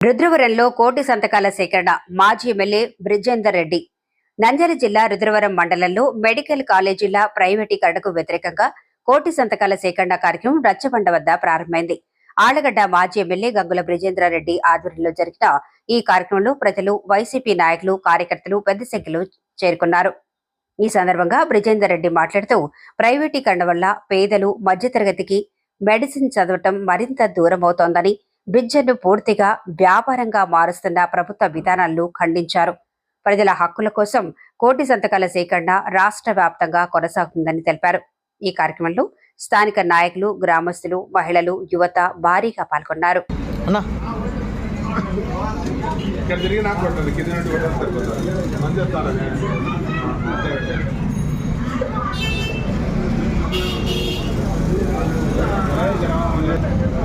రుద్రవరంలో కోటి సంతకాల సేకరణ మాజీ ఎమ్మెల్యే బ్రిజేందర్ రెడ్డి. నంద్యాల జిల్లా రుద్రవరం మండలంలో మెడికల్ కాలేజీల ప్రైవేటీకరణకు వ్యతిరేకంగా కోటి సంతకాల సేకరణ కార్యక్రమం రచ్చబండ వద్ద ప్రారంభమైంది. ఆళ్ళగడ్డ మాజీ ఎమ్మెల్యే గంగుల బ్రిజేంద్రారెడ్డి ఆధ్వర్యంలో జరిగిన ఈ కార్యక్రమంలో ప్రజలు వైసీపీ నాయకులు కార్యకర్తలు పెద్ద సంఖ్యలో చేరుకున్నారు. ఈ సందర్భంగా బ్రిజేందర్ రెడ్డి మాట్లాడుతూ ప్రైవేటీకరణ వల్ల పేదలు మధ్యతరగతికి మెడిసిన్ చదవటం మరింత దూరమవుతోందని బిడ్జను పూర్తిగా వ్యాపారంగా మారుస్తున్న ప్రభుత్వ విధానాలను ఖండించారు. ప్రజల హక్కుల కోసం కోటి సంతకాల సేకరణ రాష్ట్ర వ్యాప్తంగా కొనసాగుతుందని తెలిపారు. ఈ కార్యక్రమంలో స్థానిక నాయకులు గ్రామస్తులు మహిళలు యువత భారీగా పాల్గొన్నారు. ఇక్కడ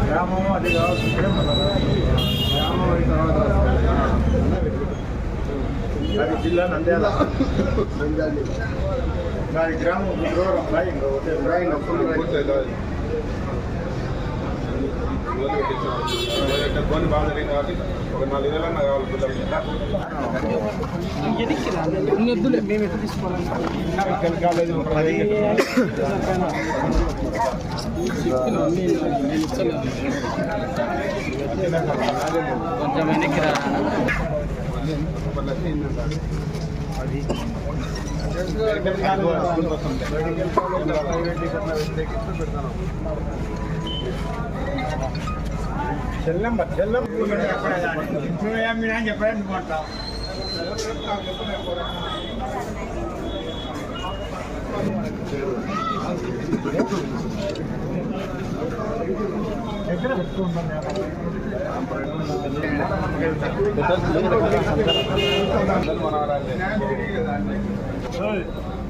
గ్రామం అది కావచ్చు గ్రామం అయిన తర్వాత అది జిల్లా నంద్యాల. దాని గ్రామం గురువారం రాయింగ్ రాయింగ్ పూర్తి కొన్ని బాగా జరిగింది కాబట్టి ఒక నాలుగు నెలలన్నా కావాలి మెడికల్ కాలేజ్ కొంచెం వెనక్కి రా మెడికల్ పెడతాను చెల్లం చెల్లం చెప్పండి ఫోన్ నెంబర్ మన రాష్ట్రంలో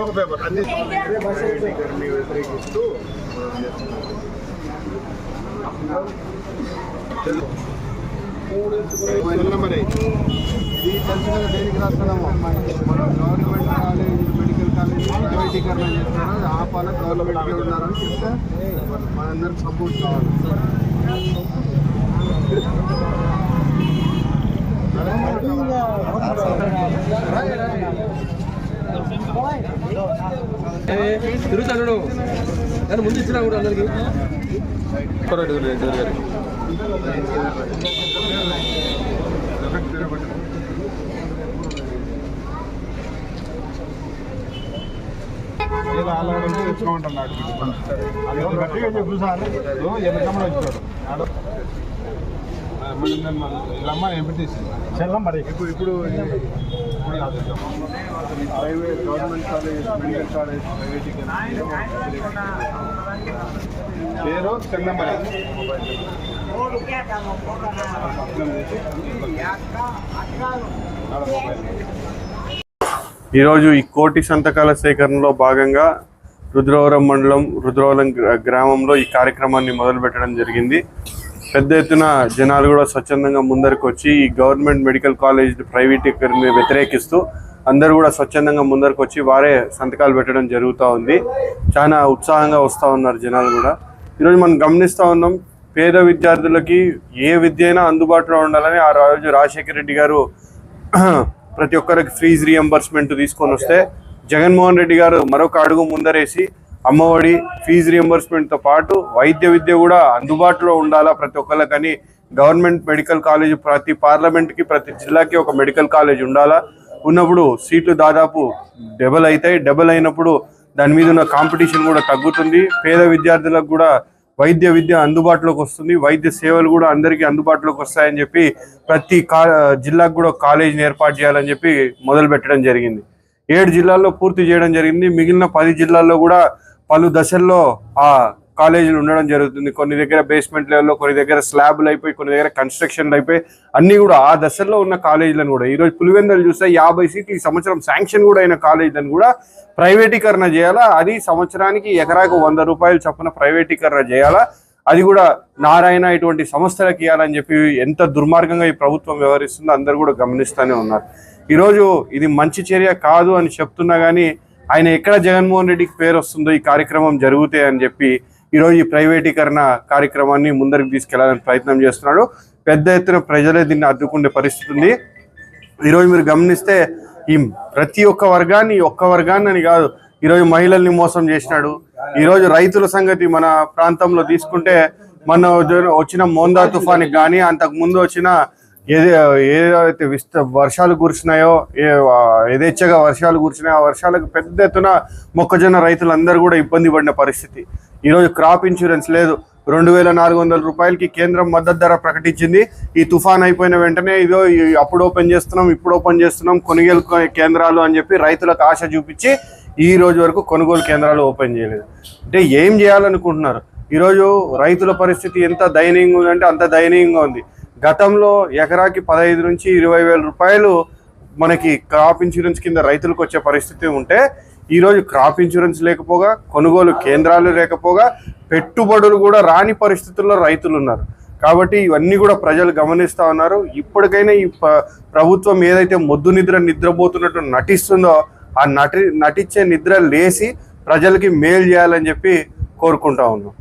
ఒక పేపర్ అన్ని వ్యతిరేకిస్తూ మరి? ఇది తెలిసిన దేనికి రాస్తున్నాము? మనం గవర్నమెంట్ కాలేజ్ మెడికల్ కాలేజ్ ప్రైవేటీకరణ చేస్తున్నారు? అది ఆపాల గవర్నమెంట్ ఉన్నారని చెప్తే మనందరికి సపోర్ట్ కావాలి. తిరుగుతాడు. కానీ ముందు ఇచ్చినా కూడా అందరికి. ఏదో ఆలోచన తెచ్చుకోమంటున్నాడు అది గట్టిగా చెప్పు సార్ వెనకమ్మడ వచ్చాడు ఇలా అమ్మ చెల్లం మరి ఇప్పుడు ఇప్పుడు ఇప్పుడు కాదు ఇంకా. Private government college medical college పేరు చెల్లం మరి ఈరోజు ఈ కోటి సంతకాల సేకరణలో భాగంగా రుద్రవరం మండలం రుద్రవరం గ్రామంలో ఈ కార్యక్రమాన్ని మొదలుపెట్టడం జరిగింది పెద్ద ఎత్తున జనాలు కూడా స్వచ్ఛందంగా ముందరకు వచ్చి ఈ గవర్నమెంట్ మెడికల్ కాలేజ్ ప్రైవేటీకరణని వ్యతిరేకిస్తూ అందరూ కూడా స్వచ్ఛందంగా ముందరకు వచ్చి వారే సంతకాలు పెట్టడం జరుగుతూ ఉంది. చాలా ఉత్సాహంగా వస్తూ ఉన్నారు జనాలు కూడా. ఈరోజు మనం గమనిస్తూ ఉన్నాం పేద విద్యార్థులకి ఏ విద్య అయినా అందుబాటులో ఉండాలని ఆ రోజు రాజశేఖర రెడ్డి గారు ప్రతి ఒక్కరికి ఫీజు రియంబర్స్మెంట్ తీసుకొని వస్తే జగన్మోహన్ రెడ్డి గారు మరొక అడుగు ముందరేసి అమ్మఒడి ఫీజు రియంబర్స్మెంట్తో పాటు వైద్య విద్య కూడా అందుబాటులో ఉండాలా ప్రతి ఒక్కరికని గవర్నమెంట్ మెడికల్ కాలేజ్ ప్రతి పార్లమెంట్కి ప్రతి జిల్లాకి ఒక మెడికల్ కాలేజ్ ఉండాలా? ఉన్నప్పుడు సీట్లు దాదాపు డబల్ అవుతాయి డబల్ అయినప్పుడు దాని మీద ఉన్న కాంపిటీషన్ కూడా తగ్గుతుంది. పేద విద్యార్థులకు కూడా వైద్య విద్య అందుబాటులోకి వస్తుంది. వైద్య సేవలు కూడా అందరికీ అందుబాటులోకి వస్తాయని చెప్పి ప్రతి కా జిల్లాకు కూడా కాలేజీని ఏర్పాటు చేయాలని చెప్పి మొదలు పెట్టడం జరిగింది. ఏడు జిల్లాల్లో పూర్తి చేయడం జరిగింది. మిగిలిన పది జిల్లాల్లో కూడా పలు దశల్లో ఆ కాలేజీలు ఉండడం జరుగుతుంది. కొన్ని దగ్గర బేస్మెంట్ లెవెల్లో కొన్ని దగ్గర స్లాబ్లు అయిపోయి కొన్ని దగ్గర కన్స్ట్రక్షన్లు అయిపోయి అన్ని కూడా ఆ దశల్లో ఉన్న కాలేజీలను కూడా. ఈరోజు పులివెందలు చూస్తే యాభై సీట్లు ఈ సంవత్సరం శాంక్షన్ కూడా అయిన కాలేజీలను కూడా ప్రైవేటీకరణ చేయాలా? అది సంవత్సరానికి ఎకరాకు వంద రూపాయలు చొప్పున ప్రైవేటీకరణ చేయాలా? అది కూడా నారాయణ ఇటువంటి సంస్థలకు ఇవ్వాలని చెప్పి ఎంత దుర్మార్గంగా ఈ ప్రభుత్వం వ్యవహరిస్తుందో అందరూ కూడా గమనిస్తూనే ఉన్నారు. ఈరోజు ఇది మంచి చర్య కాదు అని చెప్తున్నా కానీ ఆయన ఎక్కడ జగన్మోహన్ రెడ్డికి పేరు వస్తుందో ఈ కార్యక్రమం జరుగుతే అని చెప్పి ఈరోజు ఈ ప్రైవేటీకరణ కార్యక్రమాన్ని ముందరికి తీసుకెళ్ళాలని ప్రయత్నం చేస్తున్నాడు. పెద్ద ఎత్తున ప్రజలే దీన్ని అడ్డుకునే పరిస్థితి ఉంది. ఈరోజు మీరు గమనిస్తే ఈ ప్రతి ఒక్క వర్గాన్ని ఒక్క వర్గాన్ని అని కాదు ఈరోజు మహిళల్ని మోసం చేసినాడు. ఈరోజు రైతుల సంగతి మన ప్రాంతంలో తీసుకుంటే మన వచ్చిన మోందా తుఫానికి కానీ అంతకు ముందు వచ్చిన ఏది ఏదైతే విస్త వర్షాలు కురిసినాయో యథేచ్ఛగా వర్షాలు కురిసినాయో ఆ వర్షాలకు పెద్ద ఎత్తున మొక్కజొన్న రైతులందరూ కూడా ఇబ్బంది పడిన పరిస్థితి. ఈరోజు క్రాప్ ఇన్సూరెన్స్ లేదు. రెండు వేల నాలుగు వందల రూపాయలకి కేంద్రం మద్దతు ధర ప్రకటించింది. ఈ తుఫాన్ అయిపోయిన వెంటనే ఇదో అప్పుడు ఓపెన్ చేస్తున్నాం ఇప్పుడు ఓపెన్ చేస్తున్నాం కొనుగోలు కేంద్రాలు అని చెప్పి రైతులకు ఆశ చూపించి ఈ రోజు వరకు కొనుగోలు కేంద్రాలు ఓపెన్ చేయలేదు. అంటే ఏం చేయాలనుకుంటున్నారు? ఈరోజు రైతుల పరిస్థితి ఎంత దయనీయంగా ఉందంటే అంత దయనీయంగా ఉంది. గతంలో ఎకరాకి పదహైదు నుంచి ఇరవై వేల రూపాయలు మనకి క్రాప్ ఇన్సూరెన్స్ కింద రైతులకు వచ్చే పరిస్థితి ఉంటే ఈరోజు క్రాప్ ఇన్సూరెన్స్ లేకపోగా కొనుగోలు కేంద్రాలు లేకపోగా పెట్టుబడులు కూడా రాని పరిస్థితుల్లో రైతులు ఉన్నారు. కాబట్టి ఇవన్నీ కూడా ప్రజలు గమనిస్తూ ఉన్నారు. ఇప్పటికైనా ఈ ప- ప్రభుత్వం ఏదైతే మొద్దు నిద్ర నిద్రపోతున్నట్టు నటిస్తుందో ఆ నటి నటించే నిద్ర లేసి ప్రజలకి మేలు చేయాలని చెప్పి కోరుకుంటా ఉన్నాం.